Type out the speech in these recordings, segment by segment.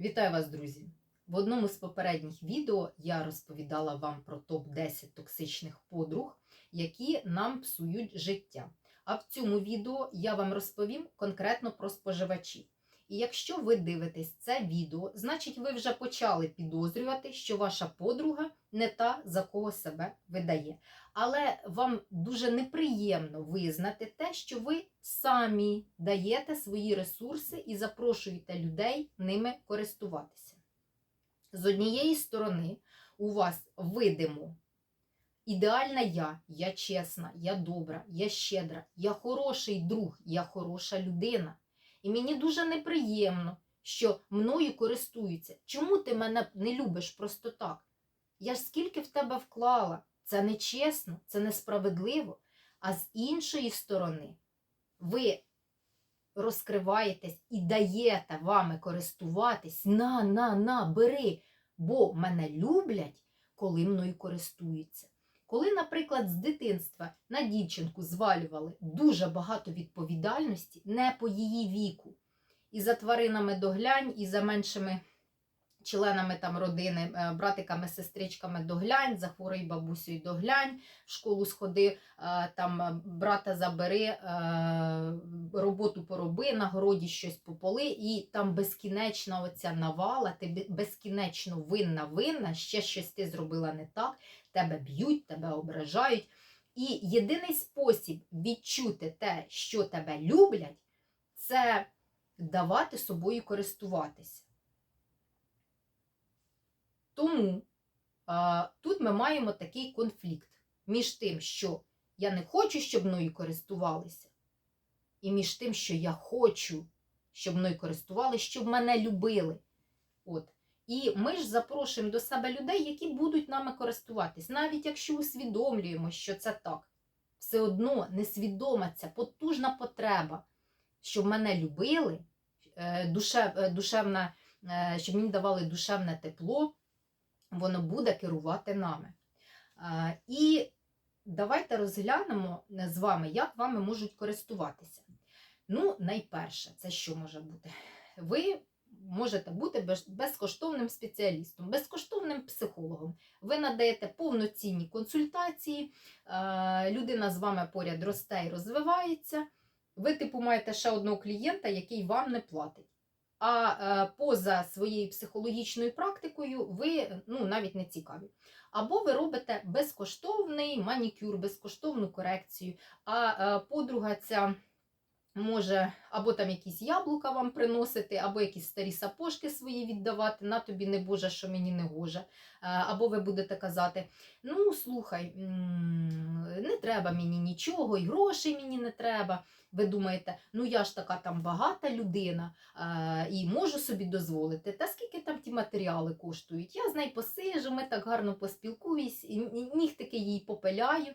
Вітаю вас, друзі! В одному з попередніх відео я розповідала вам про топ-10 токсичних подруг, які нам псують життя. А в цьому відео я вам розповім конкретно про споживачів. І якщо ви дивитесь це відео, значить ви вже почали підозрювати, що ваша подруга не та, за кого себе видає. Але вам дуже неприємно визнати те, що ви самі даєте свої ресурси і запрошуєте людей ними користуватися. З однієї сторони, у вас видимо ідеальна я, я чесна, я добра, я щедра, я хороший друг, я хороша людина. І мені дуже неприємно, що мною користуються. Чому ти мене не любиш просто так? Я ж скільки в тебе вклала? Це нечесно, це несправедливо. А з іншої сторони, ви розкриваєтесь і даєте вами користуватись на, на, на, бери, бо мене люблять, коли мною користуються. Коли, наприклад, з дитинства на дівчинку звалювали дуже багато відповідальності не по її віку, і за тваринами доглянь, і за меншими членами там родини, е, братиками, сестричками доглянь, за хворою бабусею доглянь, в школу сходи, е, там е, брата забери, роботу пороби, на городі щось пополи, і там безкінечна оця навала, ти безкінечно винна, винна, ще щось ти зробила не так, тебе б'ють, тебе ображають. І єдиний спосіб відчути те, що тебе люблять, це давати собою користуватися. Тому а, тут ми маємо такий конфлікт між тим, що я не хочу, щоб мною користувалися, і між тим, що я хочу, щоб мною користувалися, щоб мене любили. От. І ми ж запрошуємо до себе людей, які будуть нами користуватись, навіть якщо усвідомлюємо, що це так. Все одно несвідома ця потужна потреба, щоб мене любили, е, душев, е, душевна, е, щоб мені давали душевне тепло, воно буде керувати нами. І давайте розглянемо з вами, як вами можуть користуватися. Ну, найперше, це що може бути? Ви можете бути безкоштовним спеціалістом, безкоштовним психологом. Ви надаєте повноцінні консультації, е, людина з вами поряд росте і розвивається. Ви, типу, маєте ще одного клієнта, який вам не платить. А е, поза своєю психологічною практикою ви ну, навіть не цікаві. Або ви робите безкоштовний манікюр, безкоштовну корекцію, а е, подруга ця може або там якісь яблука вам приносити, або якісь старі сапожки свої віддавати, на тобі не боже, що мені не гоже. Е, Або ви будете казати: ну, слухай, не треба мені нічого, і грошей мені не треба. Ви думаєте, ну я ж така там багата людина і можу собі дозволити. Та скільки там ті матеріали коштують? Я з нею посижу, ми так гарно поспілкуюсь, нігтики їй попиляю,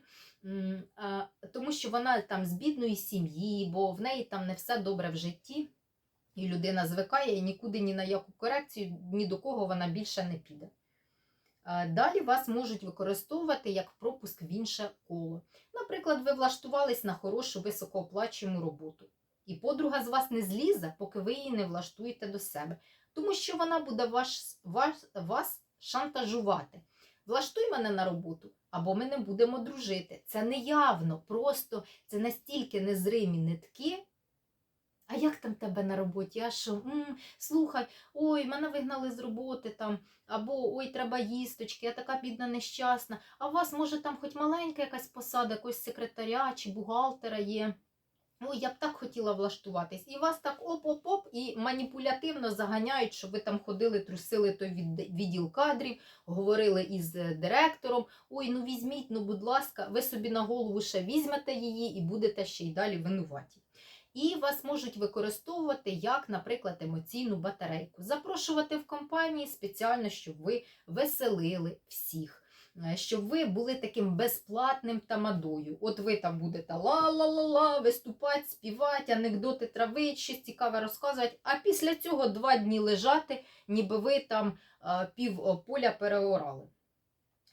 тому що вона там з бідної сім'ї, бо в неї там не все добре в житті. І людина звикає і нікуди ні на яку корекцію, ні до кого вона більше не піде. Е, Далі вас можуть використовувати як пропуск в інше коло. Наприклад, ви влаштувались на хорошу високооплачуємо роботу. І подруга з вас не злізе, поки ви її не влаштуєте до себе. Тому що вона буде ваш, вас, вас шантажувати. Влаштуй мене на роботу, або ми не будемо дружити. Це неявно, просто це настільки незримі нитки. А як там тебе на роботі? А що? М, слухай, ой, мене вигнали з роботи там, або ой, треба їсточки, я така бідна нещасна. А у вас, може, там хоч маленька якась посада, якогось секретаря чи бухгалтера є. Ой, я б так хотіла влаштуватись. І вас так оп-оп-оп і маніпулятивно заганяють, щоб ви там ходили, трусили той відділ кадрів, говорили із е, директором. Ой, ну візьміть, ну будь ласка, ви собі на голову ще візьмете її і будете ще й далі винуваті. І вас можуть використовувати як, наприклад, емоційну батарейку, запрошувати в компанії спеціально, щоб ви веселили всіх. е, Щоб ви були таким безплатним тамадою. От ви там будете ла-ла-ла-ла, виступати, співати, анекдоти травити, щось цікаве розказувати, а після цього два дні лежати, ніби ви там е, пів е, поля переорали.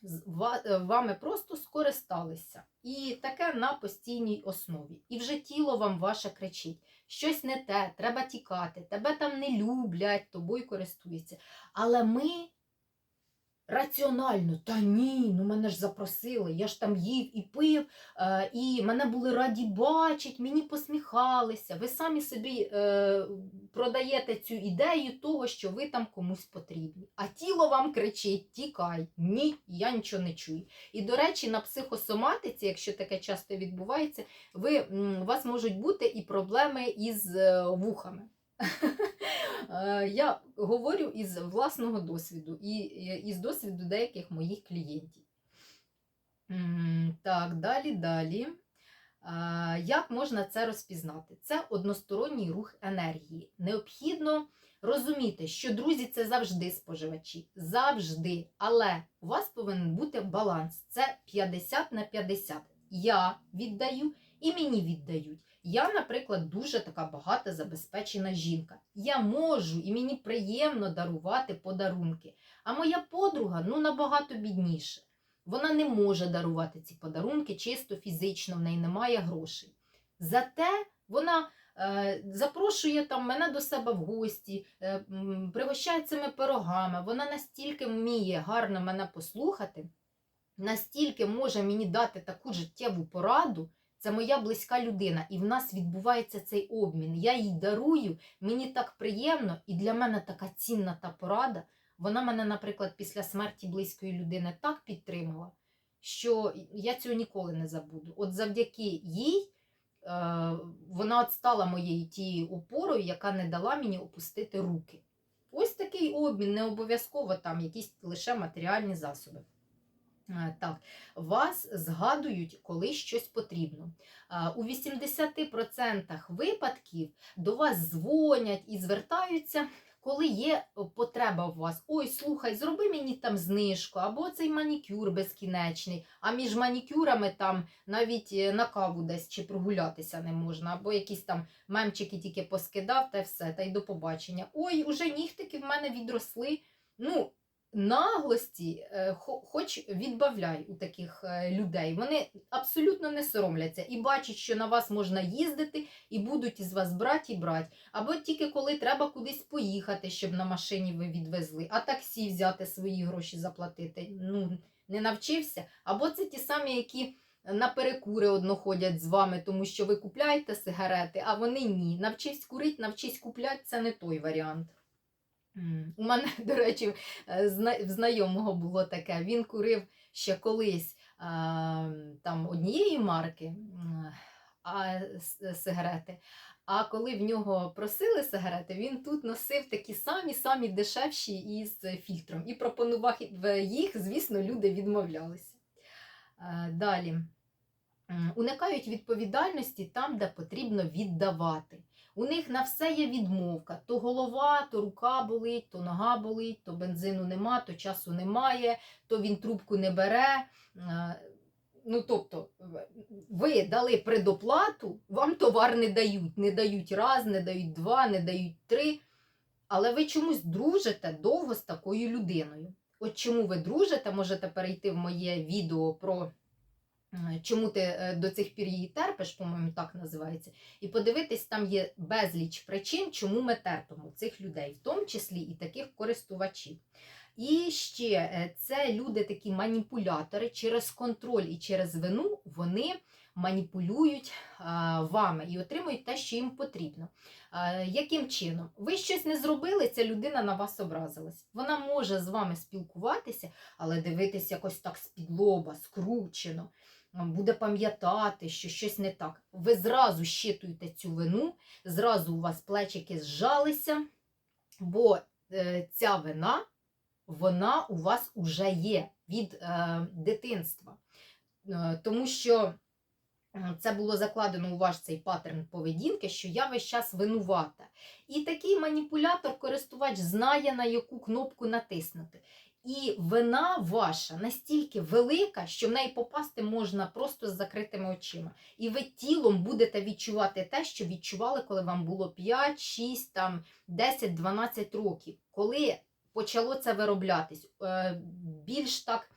Е, вами просто скористалися. І таке на постійній основі. І вже тіло вам ваше кричить: щось не те, треба тікати, тебе там не люблять, тобою користуються. Але ми раціонально, та ні, ну мене ж запросили, я ж там їв і пив, е, і мене були раді бачить, мені посміхалися. Ви самі собі е, продаєте цю ідею того, що ви там комусь потрібні. А тіло вам кричить: тікай, ні, я нічого не чую. І, до речі, на психосоматиці, якщо таке часто відбувається, ви, у вас можуть бути і проблеми із е, вухами. Е, Я говорю із власного досвіду і із досвіду деяких моїх клієнтів. Так, далі, далі. Як можна це розпізнати? Це односторонній рух енергії. Необхідно розуміти, що друзі це завжди споживачі. Завжди. Але у вас повинен бути баланс. Це 50 на 50. Я віддаю і мені віддають. Я, наприклад, дуже така багата забезпечена жінка. Я можу і мені приємно дарувати подарунки. А моя подруга ну набагато бідніше. Вона не може дарувати ці подарунки чисто фізично, в неї немає грошей. Зате вона е, запрошує там мене до себе в гості, е, пригощає цими пирогами. Вона настільки вміє гарно мене послухати, настільки може мені дати таку життєву пораду. Це моя близька людина, і в нас відбувається цей обмін. Я їй дарую, мені так приємно, і для мене така цінна та порада. Вона мене, наприклад, після смерті близької людини так підтримала, що я цього ніколи не забуду. От завдяки їй е, вона от стала моєю тією опорою, яка не дала мені опустити руки. Ось такий обмін, не обов'язково там якісь лише матеріальні засоби. Е, Так, вас згадують, коли щось потрібно. Е, У 80% випадків до вас дзвонять і звертаються, коли є потреба у вас. Ой, слухай, зроби мені там знижку, або цей манікюр безкінечний, а між манікюрами там навіть е, на каву десь чи прогулятися не можна, або якісь там мемчики тільки поскидав, та все, та й до побачення. Ой, уже нігтики в мене відросли. Ну, наглості, е, хоч відбавляй у таких е, людей. Вони абсолютно не соромляться і бачать, що на вас можна їздити, і будуть із вас брати і брати. Або тільки коли треба кудись поїхати, щоб на машині ви відвезли, а таксі взяти свої гроші заплатити. Ну, не навчився. Або це ті самі, які. На перекури одно ходять з вами, тому що ви купляєте сигарети, а вони ні. Навчись курити, навчись купляти це не той варіант. У мене, до речі, е, в знайомого було таке. Він курив ще колись там однієї марки а, сигарети. А коли в нього просили сигарети, він тут носив такі самі самі дешевші із фільтром і пропонував їх, звісно, люди відмовлялися. Е, Далі. Уникають відповідальності там, де потрібно віддавати. У них на все є відмовка. То голова, то рука болить, то нога болить, то бензину нема, то часу немає, то він трубку не бере. Е, Ну, тобто, ви дали предоплату, вам товар не дають. Не дають раз, не дають два, не дають три. Але ви чомусь дружите довго з такою людиною. От чому ви дружите, можете перейти в моє відео про чому ти е, до цих пір її терпиш, по-моєму, так називається. І подивитись, там є безліч причин, чому ми терпимо цих людей, в тому числі і таких користувачів. І ще е, це люди такі маніпулятори через контроль і через вину вони маніпулюють вами і отримують те, що їм потрібно. Яким чином? Ви щось не зробили, ця людина на вас образилась. Вона може з вами спілкуватися, але дивитись якось так з-під лоба, скручено, буде пам'ятати, що щось не так. Ви зразу щитуєте цю вину, зразу у вас плечики зжалися, бо е, ця вина вона у вас уже є від е, дитинства. Е, тому що е, це було закладено у ваш цей паттерн поведінки, що я весь час винувата. І такий маніпулятор, користувач знає, на яку кнопку натиснути. І вина ваша настільки велика, що в неї попасти можна просто з закритими очима. І ви тілом будете відчувати те, що відчували, коли вам було 5, 6, там, 10, 12 років. Коли почало це вироблятись, е, більш так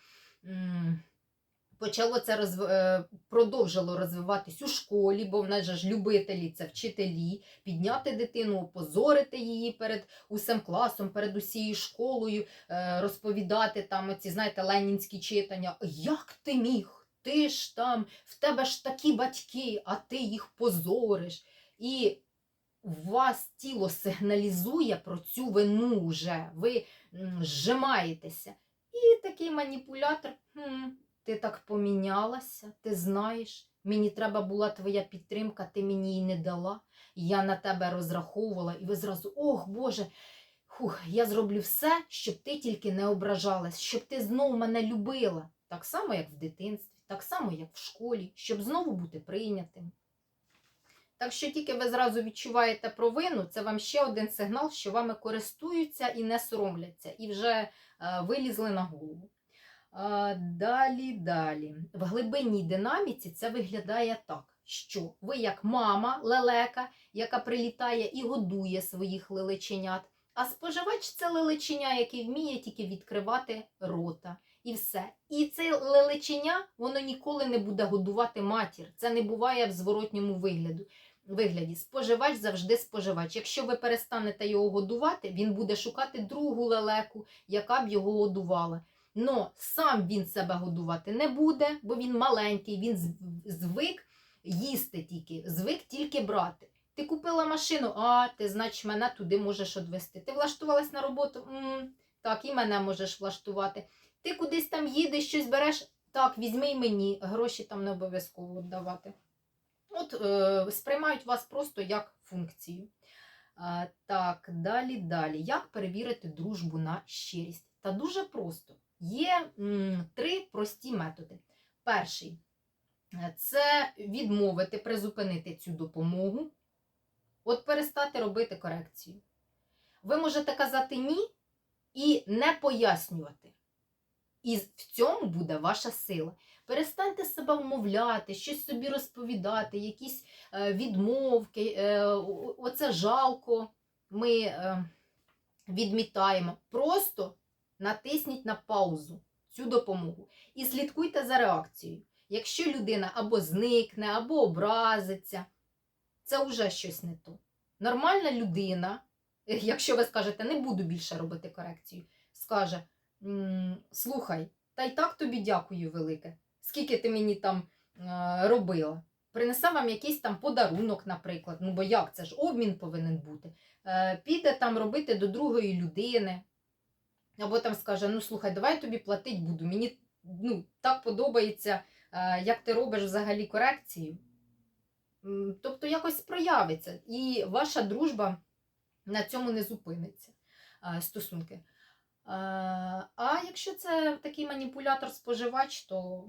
почало це розв... е, продовжило розвиватись у школі, бо в нас же ж любителі це вчителі, підняти дитину, опозорити її перед усім класом, перед усією школою, е, розповідати там оці, знаєте, ленінські читання. Як ти міг? Ти ж там, в тебе ж такі батьки, а ти їх позориш. І у вас тіло сигналізує про цю вину вже. Ви зжимаєтеся. І такий маніпулятор, хм, ти так помінялася, ти знаєш, мені треба була твоя підтримка, ти мені її не дала. Я на тебе розраховувала, і ви зразу, ох Боже, хух, я зроблю все, щоб ти тільки не ображалась, щоб ти знову мене любила. Так само, як в дитинстві, так само, як в школі, щоб знову бути прийнятим. Так що тільки ви зразу відчуваєте провину, це вам ще один сигнал, що вами користуються і не соромляться, і вже е, вилізли на голову. Далі, далі. В глибинній динаміці це виглядає так, що ви, як мама лелека, яка прилітає і годує своїх лелеченят, а споживач це лелеченя, який вміє тільки відкривати рота. І все. І це лелеченя, воно ніколи не буде годувати матір. Це не буває в зворотньому вигляду. Вигляді споживач завжди споживач. Якщо ви перестанете його годувати, він буде шукати другу лелеку, яка б його годувала. Но сам він себе годувати не буде, бо він маленький, він звик їсти тільки, звик тільки брати. Ти купила машину, а ти, значить, мене туди можеш одвести. Ти влаштувалась на роботу, м так, і мене можеш влаштувати. Ти кудись там їдеш, щось береш, так, візьми й мені, гроші там не обов'язково віддавати. От е, сприймають вас просто як функцію. А, так, далі, далі. Як перевірити дружбу на щирість? Та дуже просто. Є три прості методи. Перший е, це відмовити, призупинити цю допомогу, от перестати робити корекцію. Ви можете казати ні і не пояснювати. І в цьому буде ваша сила. Перестаньте себе вмовляти, щось собі розповідати, якісь е, відмовки, е, оце жалко. Ми відмітаємо. Просто натисніть на паузу цю допомогу і слідкуйте за реакцією. Якщо людина або зникне, або образиться, це вже щось не то. Нормальна людина, е, якщо ви скажете, не буду більше робити корекцію, скаже: слухай, та й так тобі дякую велике. Скільки ти мені там е, робила? Принесе вам якийсь там подарунок, наприклад. Ну бо як це ж обмін повинен бути. Е, піде там робити до другої людини. Або там скаже: ну слухай, давай тобі платить буду. Мені ну, так подобається, е, як ти робиш взагалі корекцію. Тобто якось проявиться, і ваша дружба на цьому не зупиниться. е, Стосунки. Е, А якщо це такий маніпулятор-споживач, то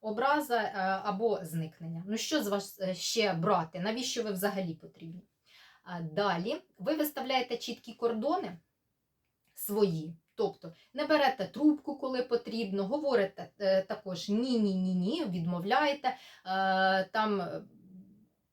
образа або зникнення. Ну, що з вас ще брати? Навіщо ви взагалі потрібні? Далі ви виставляєте чіткі кордони свої. Тобто не берете трубку, коли потрібно, говорите е, також ні-ні-ні-ні, відмовляєте. Е, там, е,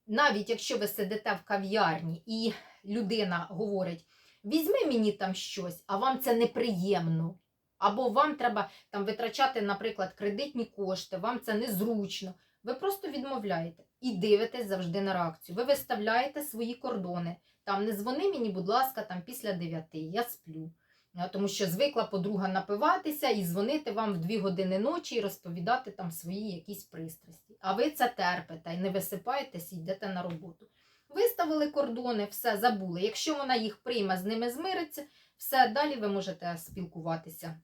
навіть якщо ви сидите в кав'ярні і людина говорить, візьми мені там щось, а вам це неприємно. Або вам треба там витрачати, наприклад, кредитні кошти, вам це незручно. Ви просто відмовляєте і дивитесь завжди на реакцію. Ви виставляєте свої кордони. Там не дзвони мені, будь ласка, там після 9, я сплю. Тому що звикла подруга напиватися і дзвонити вам в 2 години ночі і розповідати там свої якісь пристрасті. А ви це терпите і не висипаєтесь і йдете на роботу. Виставили кордони, все забули. Якщо вона їх прийме, з ними змириться, все далі ви можете спілкуватися.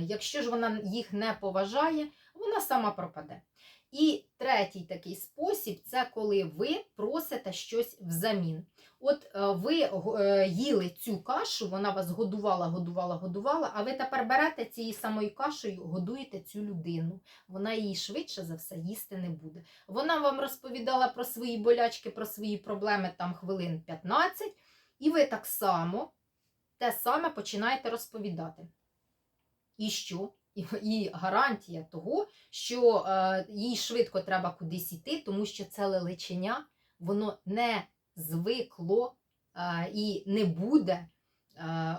Якщо ж вона їх не поважає, вона сама пропаде. І третій такий спосіб це коли ви просите щось взамін. От е, ви е, їли цю кашу, вона вас годувала, годувала, годувала, а ви тепер берете цією самою кашею, годуєте цю людину. Вона її швидше за все їсти не буде. Вона вам розповідала про свої болячки, про свої проблеми там хвилин 15, і ви так само те саме починаєте розповідати. І що? І, гарантія того, що е, їй швидко треба кудись йти, тому що це лелечення, воно не звикло е, і не буде е,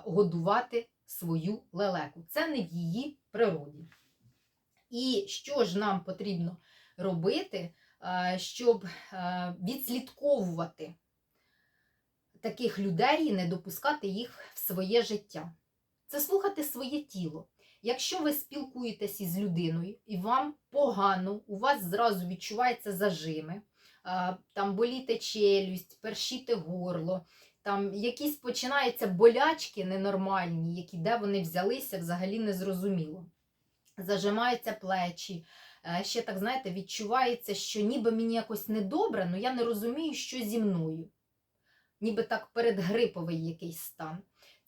годувати свою лелеку. Це не в її природі. І що ж нам потрібно робити, щоб відслідковувати таких людей і не допускати їх в своє життя? Це слухати своє тіло. Якщо ви спілкуєтесь із людиною і вам погано, у вас зразу відчуваються зажими, там боліти челюсть, першіти горло, там якісь починаються болячки ненормальні, які де вони взялися, взагалі не зрозуміло. Зажимаються плечі. е, Ще так, знаєте, відчувається, що ніби мені якось недобре, але я не розумію, що зі мною. Ніби так передгриповий якийсь стан.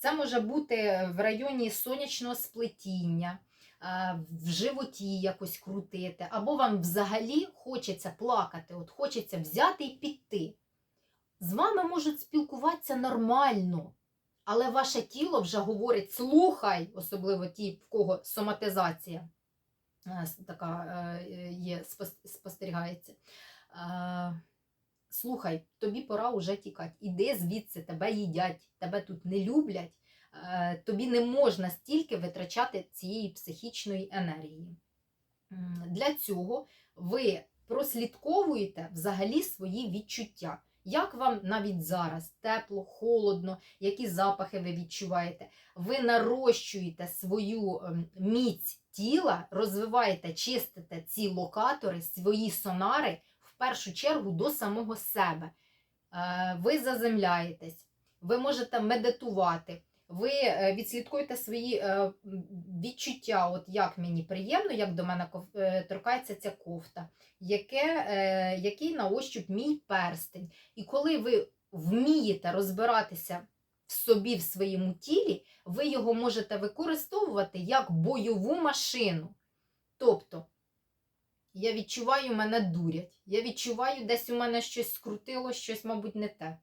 Це може бути в районі сонячного сплетіння, е, в животі якось крутити, або вам взагалі хочеться плакати, от хочеться взяти і піти. З вами можуть спілкуватися нормально, але ваше тіло вже говорить: слухай, особливо ті, в кого соматизація е, така е, є, спостерігається. Слухай, тобі пора уже тікати. Іди звідси, тебе їдять, тебе тут не люблять. Е, Тобі не можна стільки витрачати цієї психічної енергії. Для цього ви прослідковуєте взагалі свої відчуття. Як вам навіть зараз тепло, холодно, які запахи ви відчуваєте? Ви нарощуєте свою ем, міць тіла, розвиваєте, чистите ці локатори, свої сонари першу чергу до самого себе. Е, Ви заземляєтесь, ви можете медитувати, ви е, відслідкуєте свої е, відчуття, от як мені приємно, як до мене торкається ця кофта, яке, який на ощуп мій перстень. І коли ви вмієте розбиратися в собі, в своєму тілі, ви його можете використовувати як бойову машину. Тобто, я відчуваю, мене дурять. Я відчуваю, десь у мене щось скрутило, щось, мабуть, не те.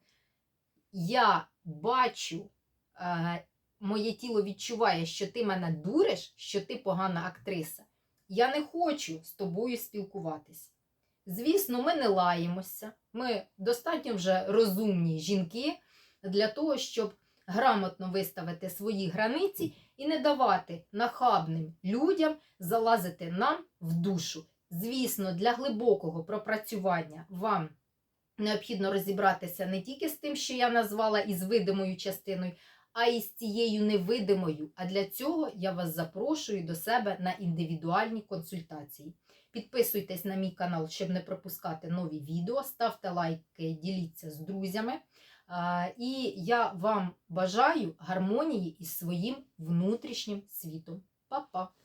Я бачу, е, моє тіло відчуває, що ти мене дуриш, що ти погана актриса. Я не хочу з тобою спілкуватись. Звісно, ми не лаємося. Ми достатньо вже розумні жінки для того, щоб грамотно виставити свої границі і не давати нахабним людям залазити нам в душу. Звісно, для глибокого пропрацювання вам необхідно розібратися не тільки з тим, що я назвала із видимою частиною, а й з цією невидимою. А для цього я вас запрошую до себе на індивідуальні консультації. Підписуйтесь на мій канал, щоб не пропускати нові відео, ставте лайки, діліться з друзями. І я вам бажаю гармонії із своїм внутрішнім світом. Па-па!